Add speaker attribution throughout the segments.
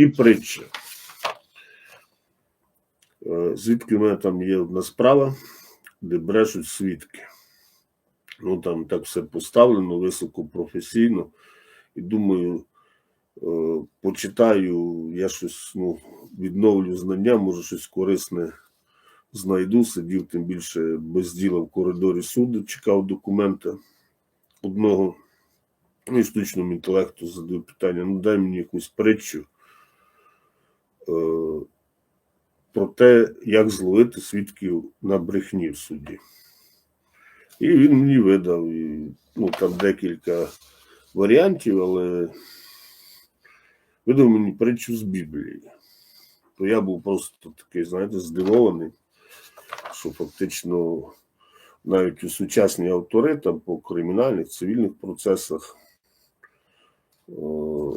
Speaker 1: І притча. Е, Звідки в мене там є одна справа, де брешуть свідки. Ну там так все поставлено високо професійно. І думаю, е, почитаю, я щось ну, відновлю знання, може щось корисне знайду. Сидів тим більше без діла в коридорі суду, чекав документа одного. Ну, і штучному інтелекту задаю питання: ну дай мені якусь притчу про те, як зловити свідків на брехні в суді. І він мені видав і, ну, там декілька варіантів, але видав мені притчу з Біблії. То я був просто такий, знаєте, здивований, що фактично навіть у сучасні автори там по кримінальних, цивільних процесах,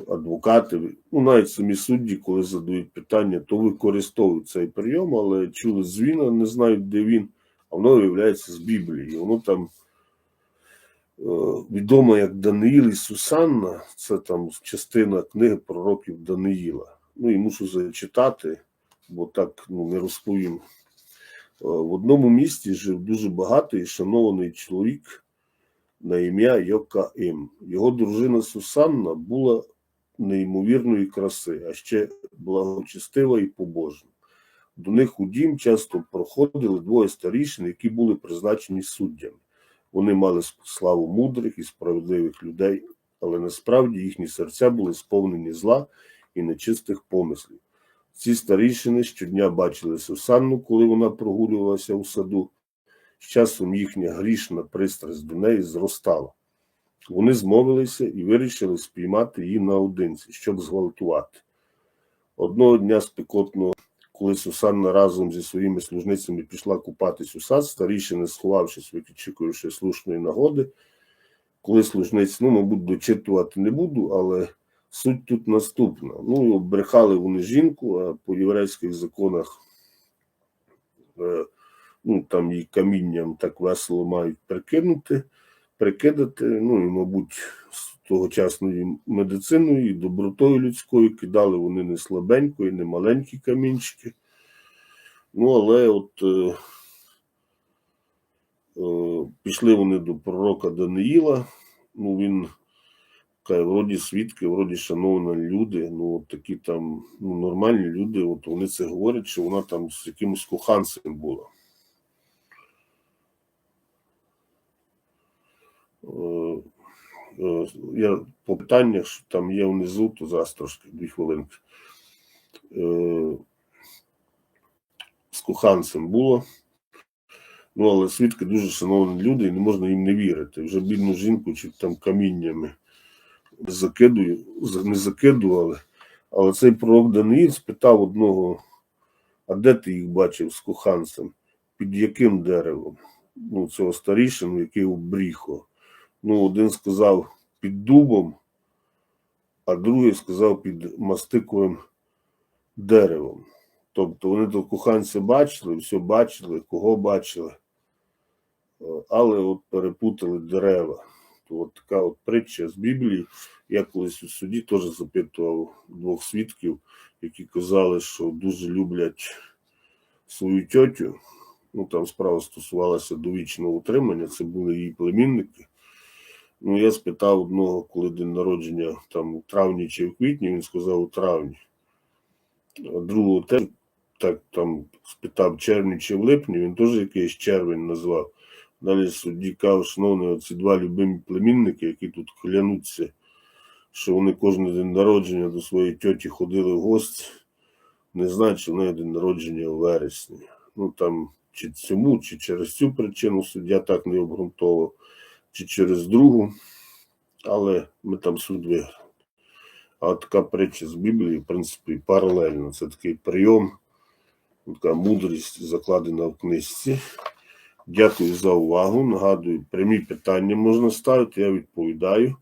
Speaker 1: адвокати, ну навіть самі судді, коли задають питання, то використовують цей прийом, але чули з Віна, не знають, де він, а воно виявляється з Біблії. Воно там е, відомо як Даниїл і Сусанна, це там частина книги пророків Даниїла. Ну і мушу зачитати, бо так ну, не розповім. Е, В одному місті жив дуже багатий і шанований чоловік на ім'я Йокаїм. Його дружина Сусанна була неймовірної краси, а ще благочестива і побожна. До них у дім часто проходили двоє старішин, які були призначені суддями. Вони мали славу мудрих і справедливих людей, але насправді їхні серця були сповнені зла і нечистих помислів. Ці старішини щодня бачили Сусанну, коли вона прогулювалася у саду. З часом їхня грішна пристрасть до неї зростала. Вони змовилися і вирішили спіймати її наодинці, щоб зґвалтувати. Одного дня спекотного, коли Сусанна разом зі своїми служницями пішла купатись у сад, старішини, сховавшись, вичікуючи слушної нагоди, коли служниць, ну, мабуть, дочитувати не буду, але суть тут наступна. Ну, обрехали вони жінку, а по єврейських законах е, ну, там її камінням так весело мають прикинути, прикидати, ну і, мабуть, з тогочасною медициною і добротою людською кидали вони не слабенько і не маленькі камінчики. Ну, але от е, е, пішли вони до пророка Даниїла, ну він каже, вроді свідки, вроді шановні люди, ну от такі там ну, нормальні люди, от вони це говорять, що вона там з якимось коханцем була. Е, е, Я по питаннях, що там є внизу, то зараз трошки дві хвилинки. Е, З коханцем було. Ну, але свідки дуже шановні люди, і не можна їм не вірити. Вже бідну жінку чи там каміннями закидую, не закидували. Але цей пророк Даниїл спитав одного: а де ти їх бачив з коханцем? Під яким деревом? Ну, цього старішину, який у бріхо. Ну, один сказав під дубом, а другий сказав під мастиковим деревом. Тобто вони до коханця бачили, все бачили, кого бачили, Е, але от перепутали дерева. То от така от притча з Біблії. Я колись у суді теж запитував двох свідків, які казали, що дуже люблять свою тьотю. Ну там справа стосувалася довічного утримання, це були її племінники. Ну, я спитав одного, коли день народження там у травні чи в квітні, він сказав у травні. А другого теж так там спитав червні чи в липні, він теж якийсь червень назвав. Далі судді кажуть, шановні, оці два любимі племінники, які тут клянуться, що вони кожен день народження до своєї тьоті ходили в гості, не знають, що в неї день народження у вересні. Ну там чи цьому, чи через цю причину суддя так не обґрунтовував, чи через другу, але ми там суд виграли. А така притча з Біблії, в принципі, паралельно. Це такий прийом, така мудрість закладена в книжці. Дякую за увагу. Нагадую, прямі питання можна ставити, я відповідаю.